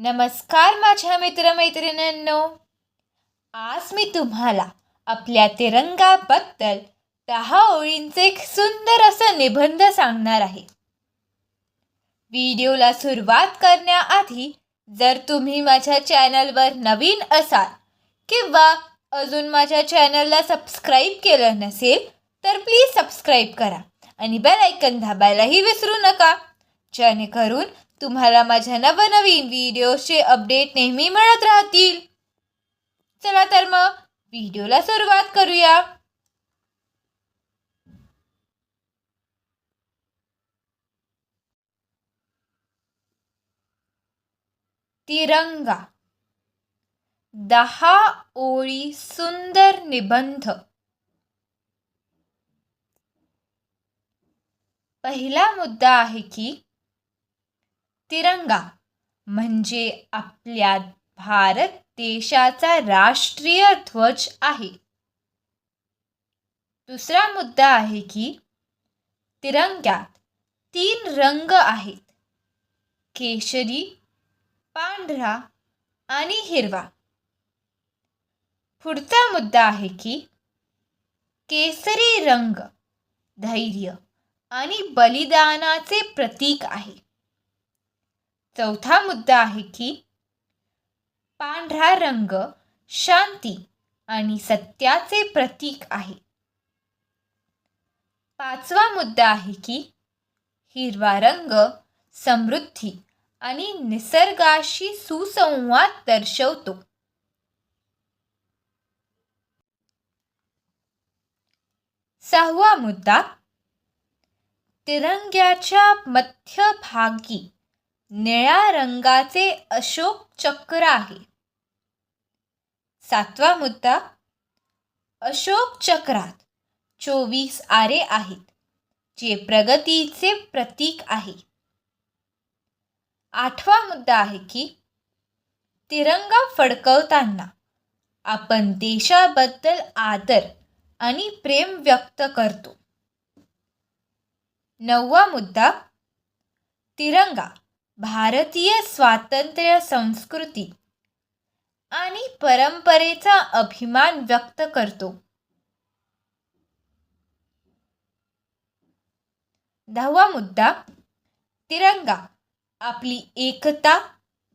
नमस्कार माझ्या मित्रमैत्रिणींनो. आज मी तुम्हाला आपल्या तिरंगाबद्दल दहा ओळींचे एक सुंदर असा निबंध सांगणार आहे. व्हिडिओला सुरुवात करण्याआधी जर तुम्ही माझ्या चॅनलवर नवीन असाल किंवा अजून माझ्या चॅनलला सबस्क्राईब केलं नसेल तर प्लीज सबस्क्राईब करा आणि बेल ऐकन दाबायलाही विसरू नका. जेणेकरून तुम्हाला माझ्या नवनवीन व्हिडिओचे अपडेट नेहमी मिळत राहतील. चला तर मग व्हिडिओला सुरुवात करूया. तिरंगा. दहा ओळी सुंदर निबंध. पहिला मुद्दा आहे की तिरंगा म्हणजे आपल्या भारत देशाचा राष्ट्रीय ध्वज आहे. दुसरा मुद्दा आहे की तिरंग्यात तीन रंग आहेत. केशरी पांढरा आणि हिरवा. पुढचा मुद्दा आहे की केसरी रंग धैर्य आणि बलिदानाचे प्रतीक आहे. चौथा मुद्दा आहे की पांढरा रंग शांती आणि सत्याचे प्रतीक आहे. पाचवा मुद्दा आहे की हिरवा रंग समृद्धी आणि निसर्गाशी सुसंवाद दर्शवतो. सहावा मुद्दा तिरंग्याच्या मध्यभागी निळ्या रंगाचे अशोक चक्र आहे. सातवा मुद्दा अशोक चक्रात चोवीस आरे आहेत जे प्रगतीचे प्रतीक आहे. आठवा मुद्दा आहे की तिरंगा फडकवताना आपण देशाबद्दल आदर आणि प्रेम व्यक्त करतो. नववा मुद्दा तिरंगा भारतीय स्वातंत्र्य संस्कृती आणि परंपरेचा अभिमान व्यक्त करतो. दहावा मुद्दा तिरंगा आपली एकता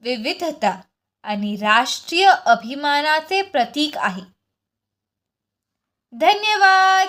विविधता आणि राष्ट्रीय अभिमानाचे प्रतीक आहे. धन्यवाद!